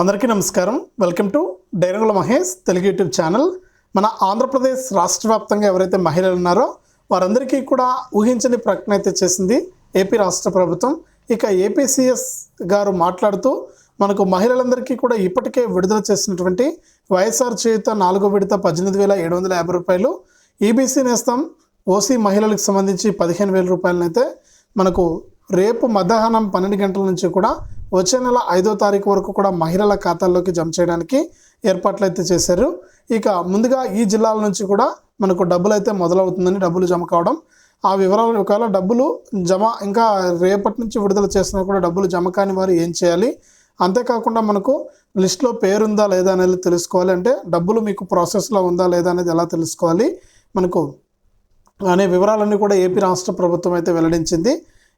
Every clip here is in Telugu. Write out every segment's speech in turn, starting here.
అందరికీ నమస్కారం. వెల్కమ్ టు డైరంగుల మహేష్ తెలుగు యూట్యూబ్ ఛానల్. మన ఆంధ్రప్రదేశ్ రాష్ట్ర వ్యాప్తంగా ఎవరైతే మహిళలు ఉన్నారో వారందరికీ కూడా ఊహించని ప్రకటన అయితే చేసింది ఏపీ రాష్ట్ర ప్రభుత్వం. ఇక ఏపీసీఎస్ గారు మాట్లాడుతూ మనకు మహిళలందరికీ కూడా ఇప్పటికే విడుదల చేసినటువంటి వైఎస్ఆర్ చేయుత నాలుగో విడత పద్దెనిమిది వేల ఏడు వందల యాభై రూపాయలు ఈబీసీ నేస్తం ఓసీ మహిళలకు సంబంధించి పదిహేను వేల రూపాయలనైతే మనకు రేపు మధ్యాహ్నం పన్నెండు గంటల నుంచి కూడా వచ్చే నెల ఐదో తారీఖు వరకు కూడా మహిళల ఖాతాల్లోకి జమ చేయడానికి ఏర్పాట్లు అయితే చేశారు. ఇక ముందుగా ఈ జిల్లాల నుంచి కూడా మనకు డబ్బులు అయితే మొదలవుతుందని డబ్బులు జమ కావడం ఆ వివరాలు ఒకవేళ డబ్బులు జమ ఇంకా రేపటి నుంచి విడుదల చేసినా కూడా డబ్బులు జమ కాని వారు ఏం చేయాలి? అంతేకాకుండా మనకు లిస్ట్లో పేరుందా లేదా అనేది తెలుసుకోవాలి. అంటే డబ్బులు మీకు ప్రాసెస్లో ఉందా లేదా అనేది ఎలా తెలుసుకోవాలి? మనకు అనే వివరాలన్నీ కూడా ఏపీ రాష్ట్ర ప్రభుత్వం అయితే వెల్లడించింది.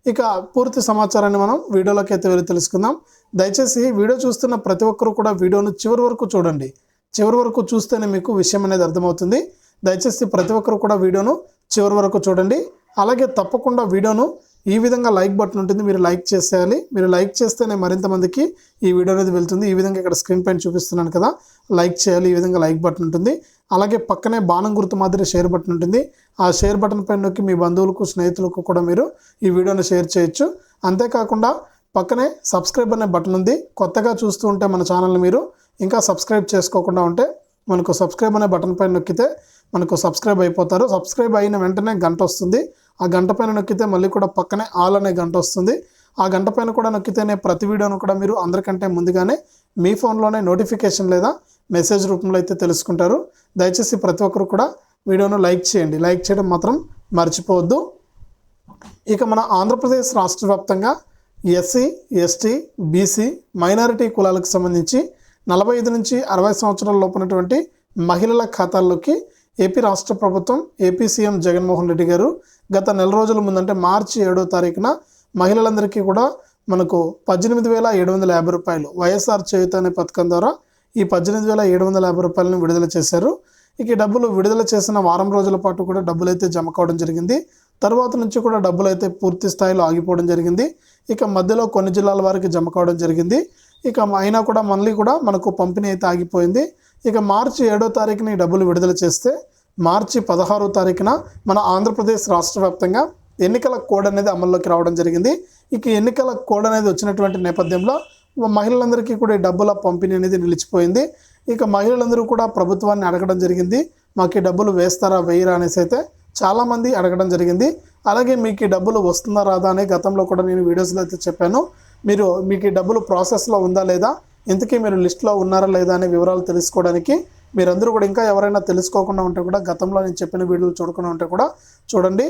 ఇక పూర్తి సమాచారాన్ని మనం వీడియోలోకి అయితే వెళ్ళి తెలుసుకుందాం. దయచేసి వీడియో చూస్తున్న ప్రతి ఒక్కరు కూడా వీడియోను చివరి వరకు చూడండి. చివరి వరకు చూస్తేనే మీకు విషయం అనేది అర్థమవుతుంది. దయచేసి ప్రతి ఒక్కరు కూడా వీడియోను చివరి వరకు చూడండి. అలాగే తప్పకుండా వీడియోను ఈ విధంగా లైక్ బటన్ ఉంటుంది మీరు లైక్ చేసేయాలి. మీరు లైక్ చేస్తేనే మరింత మందికి ఈ వీడియో అనేది వెళ్తుంది. ఈ విధంగా ఇక్కడ స్క్రీన్ పైన చూపిస్తున్నాను కదా లైక్ చేయాలి ఈ విధంగా లైక్ బటన్ ఉంటుంది. అలాగే పక్కనే బాణం గుర్తు మాదిరి షేర్ బటన్ ఉంటుంది. ఆ షేర్ బటన్ పైన నొక్కి మీ బంధువులకు స్నేహితులకు కూడా మీరు ఈ వీడియోని షేర్ చేయొచ్చు. అంతేకాకుండా పక్కనే సబ్స్క్రైబ్ అనే బటన్ ఉంది. కొత్తగా చూస్తూ ఉంటే మన ఛానల్ని మీరు ఇంకా సబ్స్క్రైబ్ చేసుకోకుండా ఉంటే మనకు సబ్స్క్రైబ్ అనే బటన్ పైన నొక్కితే మనకు సబ్స్క్రైబ్ అయిపోతారు. సబ్స్క్రైబ్ అయిన వెంటనే గంట వస్తుంది. ఆ గంట పైన నొక్కితే మళ్ళీ కూడా పక్కనే ఆల్ అనే గంట వస్తుంది. ఆ గంట పైన కూడా నొక్కితేనే ప్రతి వీడియోను కూడా మీరు అందరికంటే ముందుగానే మీ ఫోన్లోనే నోటిఫికేషన్ లేదా మెసేజ్ రూపంలో అయితే తెలుసుకుంటారు. దయచేసి ప్రతి ఒక్కరు కూడా వీడియోను లైక్ చేయండి. లైక్ చేయడం మాత్రం మర్చిపోవద్దు. ఇక మన ఆంధ్రప్రదేశ్ రాష్ట్ర వ్యాప్తంగా ఎస్సీ ఎస్టీ బీసీ మైనారిటీ కులాలకు సంబంధించి నలభై ఐదు నుంచి అరవై సంవత్సరాల లోపునటువంటి మహిళల ఖాతాల్లోకి ఏపీ రాష్ట్ర ప్రభుత్వం ఏపీ సీఎం జగన్మోహన్ రెడ్డి గారు గత నెల రోజుల ముందంటే మార్చి ఏడో తారీఖున మహిళలందరికీ కూడా మనకు పద్దెనిమిది వేల ఏడు వందల యాభై రూపాయలు వైఎస్ఆర్ చేయుత అనే పథకం ద్వారా ఈ పద్దెనిమిది వేల ఏడు వందల యాభై రూపాయలను విడుదల చేశారు. ఇక ఈ డబ్బులు విడుదల చేసిన వారం రోజుల పాటు కూడా డబ్బులు అయితే జమ కావడం జరిగింది. తర్వాత నుంచి కూడా డబ్బులు అయితే పూర్తి స్థాయిలో ఆగిపోవడం జరిగింది. ఇక మధ్యలో కొన్ని జిల్లాల వారికి జమ కావడం జరిగింది. ఇక అయినా కూడా మళ్ళీ కూడా మనకు పంపిణీ అయితే ఆగిపోయింది. ఇక మార్చి ఏడో తారీఖున ఈ డబ్బులు విడుదల చేస్తే మార్చి పదహారో తారీఖున మన ఆంధ్రప్రదేశ్ రాష్ట్ర వ్యాప్తంగా ఎన్నికల కోడ్ అనేది అమల్లోకి రావడం జరిగింది. ఇక ఎన్నికల కోడ్ అనేది వచ్చినటువంటి నేపథ్యంలో మహిళలందరికీ కూడా ఈ డబ్బుల పంపిణీ అనేది నిలిచిపోయింది. ఇక మహిళలందరూ కూడా ప్రభుత్వాన్ని అడగడం జరిగింది. మాకు ఈ డబ్బులు వేస్తారా వేయరా అనేసి అయితే చాలామంది అడగడం జరిగింది. అలాగే మీకు ఈ డబ్బులు వస్తుందా రాదా అని గతంలో కూడా నేను వీడియోస్లో అయితే చెప్పాను. మీరు మీకు ఈ డబ్బులు ప్రాసెస్లో ఉందా లేదా ఇంతకీ మీరు లిస్ట్లో ఉన్నారా లేదా అనే వివరాలు తెలుసుకోవడానికి మీరందరూ కూడా ఇంకా ఎవరైనా తెలుసుకోకుండా ఉంటే కూడా గతంలో నేను చెప్పిన వీడియోలు చూడకుండా ఉంటే కూడా చూడండి.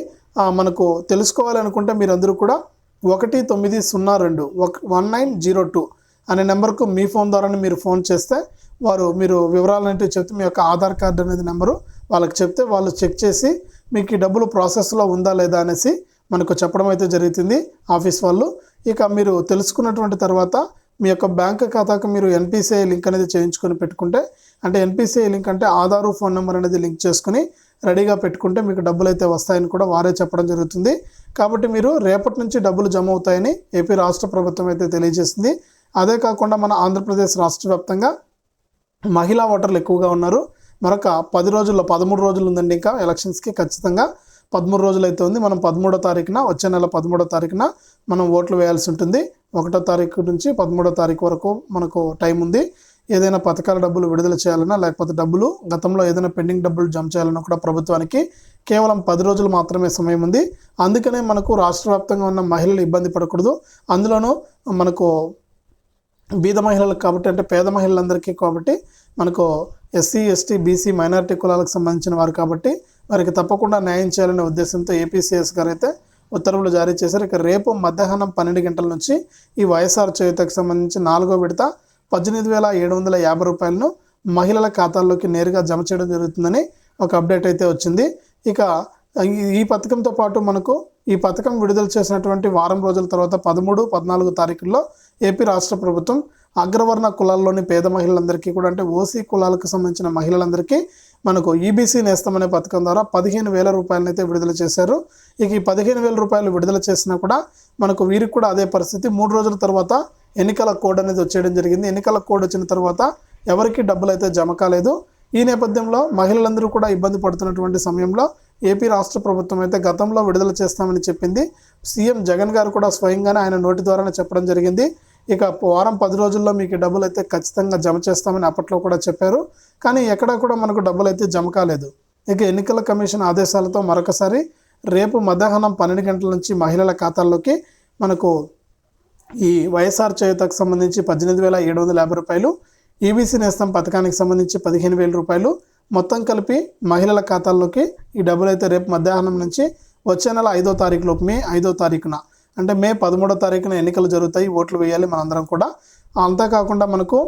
మనకు తెలుసుకోవాలనుకుంటే మీరందరూ కూడా ఒకటి తొమ్మిది సున్నా రెండు ఒక వన్ నైన్ జీరో టూ అనే నెంబర్కు మీ ఫోన్ ద్వారానే మీరు ఫోన్ చేస్తే వారు మీరు వివరాలు అంటే చెప్తే మీ యొక్క ఆధార్ కార్డు అనేది నెంబరు వాళ్ళకి చెప్తే వాళ్ళు చెక్ చేసి మీకు ఈ డబ్బులు ప్రాసెస్లో ఉందా లేదా అనేసి మనకు చెప్పడం అయితే జరుగుతుంది ఆఫీస్ వాళ్ళు. ఇక మీరు తెలుసుకున్నటువంటి తర్వాత మీ యొక్క బ్యాంక్ ఖాతాకు మీరు ఎన్పిసిఐ లింక్ అనేది చేయించుకొని పెట్టుకుంటే అంటే ఎన్పిసిఐ లింక్ అంటే ఆధారు ఫోన్ నెంబర్ అనేది లింక్ చేసుకుని రెడీగా పెట్టుకుంటే మీకు డబ్బులు అయితే వస్తాయని కూడా వారే చెప్పడం జరుగుతుంది. కాబట్టి మీరు రేపటి నుంచి డబ్బులు జమ అవుతాయని ఏపీ రాష్ట్ర ప్రభుత్వం అయితే తెలియజేసింది. అదే కాకుండా మన ఆంధ్రప్రదేశ్ రాష్ట్ర వ్యాప్తంగా మహిళా ఓటర్లు ఎక్కువగా ఉన్నారు. మరొక పది రోజుల్లో పదమూడు రోజులు ఉందండి ఇంకా ఎలక్షన్స్కి ఖచ్చితంగా. పదమూడు రోజులు అయితే ఉంది. మనం పదమూడో తారీఖున వచ్చే నెల పదమూడో తారీఖున మనం ఓట్లు వేయాల్సి ఉంటుంది. ఒకటో తారీఖు నుంచి పదమూడో తారీఖు వరకు మనకు టైం ఉంది. ఏదైనా పథకాల డబ్బులు విడుదల చేయాలన్నా లేకపోతే డబ్బులు గతంలో ఏదైనా పెండింగ్ డబ్బులు జమ చేయాలన్నా కూడా ప్రభుత్వానికి కేవలం పది రోజులు మాత్రమే సమయం ఉంది. అందుకనే మనకు రాష్ట్ర వ్యాప్తంగా ఉన్న మహిళలు ఇబ్బంది పడకూడదు. అందులోనూ మనకు బీద మహిళలకు కాబట్టి అంటే పేద మహిళలందరికీ కాబట్టి మనకు ఎస్సీ ఎస్టీ బీసీ మైనారిటీ కులాలకు సంబంధించిన వారు కాబట్టి వారికి తప్పకుండా న్యాయం చేయాలనే ఉద్దేశంతో ఏపీసీఎస్ గారు అయితే ఉత్తర్వులు జారీ చేశారు ఇక రేపు మధ్యాహ్నం పన్నెండు గంటల నుంచి ఈ వైఎస్ఆర్ చేయుతకు సంబంధించి నాలుగో విడత పద్దెనిమిది వేల ఏడు వందల యాభై రూపాయలను మహిళల ఖాతాల్లోకి నేరుగా జమ చేయడం జరుగుతుందని ఒక అప్డేట్ అయితే వచ్చింది. ఇక ఈ- పథకంతో పాటు మనకు ఈ పథకం విడుదల చేసినటువంటి వారం రోజుల తర్వాత పదమూడు పద్నాలుగు తారీఖుల్లో ఏపీ రాష్ట్ర ప్రభుత్వం అగ్రవర్ణ కులాల్లోని పేద మహిళలందరికీ కూడా అంటే ఓసీ కులాలకు సంబంధించిన మహిళలందరికీ మనకు ఈబీసీ నేస్తం అనే పథకం ద్వారా పదిహేను వేల రూపాయలనైతే విడుదల చేశారు. ఇక ఈ పదిహేను వేల రూపాయలు విడుదల చేసినా కూడా మనకు వీరికి కూడా అదే పరిస్థితి. మూడు రోజుల తర్వాత ఎన్నికల కోడ్ అనేది వచ్చేయడం జరిగింది. ఎన్నికల కోడ్ వచ్చిన తర్వాత ఎవరికి డబ్బులు అయితే జమ కాలేదు. ఈ నేపథ్యంలో మహిళలందరూ కూడా ఇబ్బంది పడుతున్నటువంటి సమయంలో ఏపీ రాష్ట్ర ప్రభుత్వం అయితే గతంలో విడుదల చేస్తామని చెప్పింది. సీఎం జగన్ గారు కూడా స్వయంగానే ఆయన నోటి ద్వారానే చెప్పడం జరిగింది. ఇక వారం పది రోజుల్లో మీకు డబ్బులు అయితే ఖచ్చితంగా జమ చేస్తామని అప్పట్లో కూడా చెప్పారు. కానీ ఎక్కడా కూడా మనకు డబ్బులు అయితే జమ కాలేదు. ఇక ఎన్నికల కమిషన్ ఆదేశాలతో మరొకసారి రేపు మధ్యాహ్నం పన్నెండు గంటల నుంచి మహిళల ఖాతాల్లోకి మనకు ఈ వైఎస్ఆర్ చేయుతకు సంబంధించి పద్దెనిమిది వేల ఏడు వందల యాభై రూపాయలు ఈబీసీ నేస్తం పథకానికి సంబంధించి పదిహేను వేల రూపాయలు మొత్తం కలిపి మహిళల ఖాతాల్లోకి ఈ డబ్బులు అయితే రేపు మధ్యాహ్నం నుంచి వచ్చే నెల ఐదో తారీఖులోపు మే ఐదో తారీఖున. అంటే మే పదమూడో తారీఖున ఎన్నికలు జరుగుతాయి ఓట్లు వేయాలి మనందరం కూడా. అంతేకాకుండా మనకు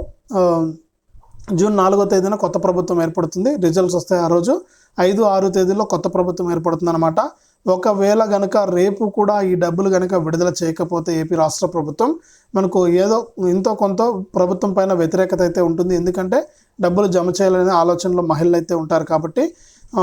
జూన్ నాలుగో తేదీన కొత్త ప్రభుత్వం ఏర్పడుతుంది. రిజల్ట్స్ వస్తాయి ఆ రోజు. ఐదు ఆరు తేదీలో కొత్త ప్రభుత్వం ఏర్పడుతుంది అనమాట ఒకవేళ గనక రేపు కూడా ఈ డబ్బులు గనక విడుదల చేయకపోతే ఏపీ రాష్ట్ర ప్రభుత్వం మనకు ఏదో ఎంతో కొంత ప్రభుత్వం పైన వ్యతిరేకత అయితే ఉంటుంది. ఎందుకంటే డబ్బులు జమ చేయాలనే ఆలోచనలో మహిళలు అయితే ఉంటారు కాబట్టి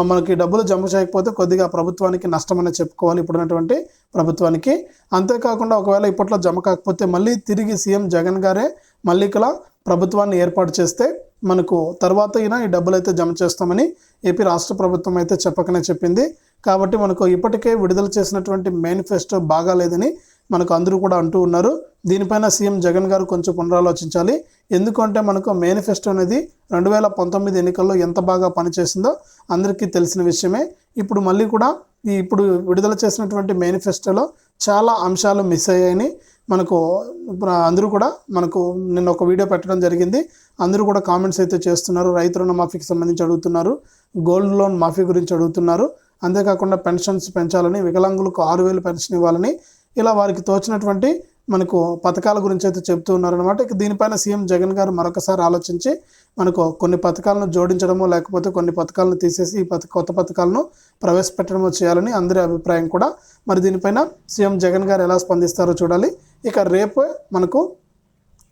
మనకి డబ్బులు జమ చేయకపోతే కొద్దిగా ప్రభుత్వానికి నష్టమని చెప్పుకోవాలి ఇప్పుడున్నటువంటి ప్రభుత్వానికి. అంతేకాకుండా ఒకవేళ ఇప్పట్లో జమ కాకపోతే మళ్ళీ తిరిగి సీఎం జగన్ గారే మళ్ళీ ఇక్కడ ప్రభుత్వాన్ని ఏర్పాటు చేస్తే మనకు తర్వాత అయినా ఈ డబ్బులు అయితే జమ చేస్తామని ఏపీ రాష్ట్ర ప్రభుత్వం అయితే చెప్పకనే చెప్పింది. కాబట్టి మనకు ఇప్పటికే విడుదల చేసినటువంటి మేనిఫెస్టో బాగాలేదని మనకు అందరూ కూడా అంటూ ఉన్నారు. దీనిపైన సీఎం జగన్ గారు కొంచెం పునరాలోచించాలి. ఎందుకంటే మనకు మేనిఫెస్టో అనేది రెండు వేల పంతొమ్మిది ఎన్నికల్లో ఎంత బాగా పనిచేసిందో అందరికీ తెలిసిన విషయమే. ఇప్పుడు మళ్ళీ కూడా ఈ ఇప్పుడు విడుదల చేసినటువంటి మేనిఫెస్టోలో చాలా అంశాలు మిస్ అయ్యాయని మనకు అందరూ కూడా మనకు నిన్న ఒక వీడియో పెట్టడం జరిగింది. అందరూ కూడా కామెంట్స్ అయితే చేస్తున్నారు. రైతు రుణమాఫీకి సంబంధించి అడుగుతున్నారు. గోల్డ్ లోన్ మాఫీ గురించి అడుగుతున్నారు. అంతేకాకుండా పెన్షన్స్ పెంచాలని వికలాంగులకు ఆరు వేలు పెన్షన్ ఇవ్వాలని ఇలా వారికి తోచినటువంటి మనకు పథకాల గురించి అయితే చెప్తూ ఉన్నారనమాట ఇక దీనిపైన సీఎం జగన్ గారు మరొకసారి ఆలోచించి మనకు కొన్ని పథకాలను జోడించడమో లేకపోతే కొన్ని పథకాలను తీసేసి ఈ పథ కొత్త పథకాలను ప్రవేశపెట్టడమో చేయాలని అందరి అభిప్రాయం కూడా. మరి దీనిపైన సీఎం జగన్ గారు ఎలా స్పందిస్తారో చూడాలి. ఇక రేపు మనకు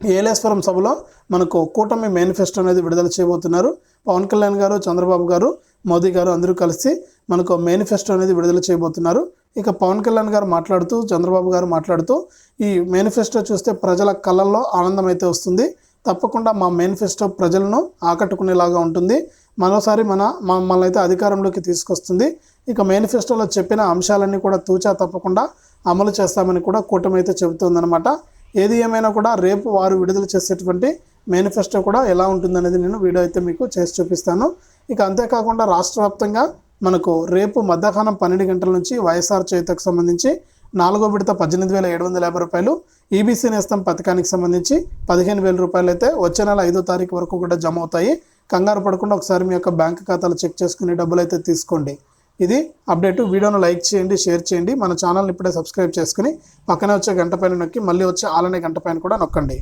ఏలేశ్వరం సభలో మనకు కూటమి మేనిఫెస్టో అనేది విడుదల చేయబోతున్నారు. పవన్ కళ్యాణ్ గారు చంద్రబాబు గారు మోదీ గారు అందరూ కలిసి మనకు మేనిఫెస్టో అనేది విడుదల చేయబోతున్నారు. ఇక పవన్ కళ్యాణ్ గారు మాట్లాడుతూ చంద్రబాబు గారు మాట్లాడుతూ ఈ మేనిఫెస్టో చూస్తే ప్రజల కళ్ళల్లో ఆనందం అయితే వస్తుంది. తప్పకుండా మా మేనిఫెస్టో ప్రజలను ఆకట్టుకునేలాగా ఉంటుంది. మరోసారి మన మమ్మల్ని అయితే అధికారంలోకి తీసుకొస్తుంది. ఇక మేనిఫెస్టోలో చెప్పిన అంశాలన్నీ కూడా తూచా తప్పకుండా అమలు చేస్తామని కూడా కూటమి అయితే చెబుతుందన్నమాట. ఏది ఏమైనా కూడా రేపు వారు విడుదల చేసేటువంటి మేనిఫెస్టో కూడా ఎలా ఉంటుందనేది నేను వీడియో అయితే మీకు చేసి చూపిస్తాను. ఇక అంతేకాకుండా రాష్ట్ర వ్యాప్తంగా మనకు రేపు మధ్యాహ్నం పన్నెండు గంటల నుంచి వైఎస్ఆర్ చేతకు సంబంధించి నాలుగో విడత పద్దెనిమిది వేల ఏడు వందల యాభై రూపాయలు ఈబీసీ నేస్తం పథకానికి సంబంధించి పదిహేను వేల రూపాయలు అయితే వచ్చే నెల ఐదో తారీఖు వరకు కూడా జమ అవుతాయి. కంగారు పడకుండా ఒకసారి మీ యొక్క బ్యాంక్ ఖాతాలు చెక్ చేసుకుని డబ్బులు అయితే తీసుకోండి. ఇది అప్డేట్. వీడియోను లైక్ చేయండి షేర్ చేయండి. మన ఛానల్ని ఇప్పుడే సబ్స్క్రైబ్ చేసుకుని పక్కనే వచ్చే గంట పైన నొక్కి మళ్ళీ వచ్చే ఆలనే గంట పైన కూడా నొక్కండి.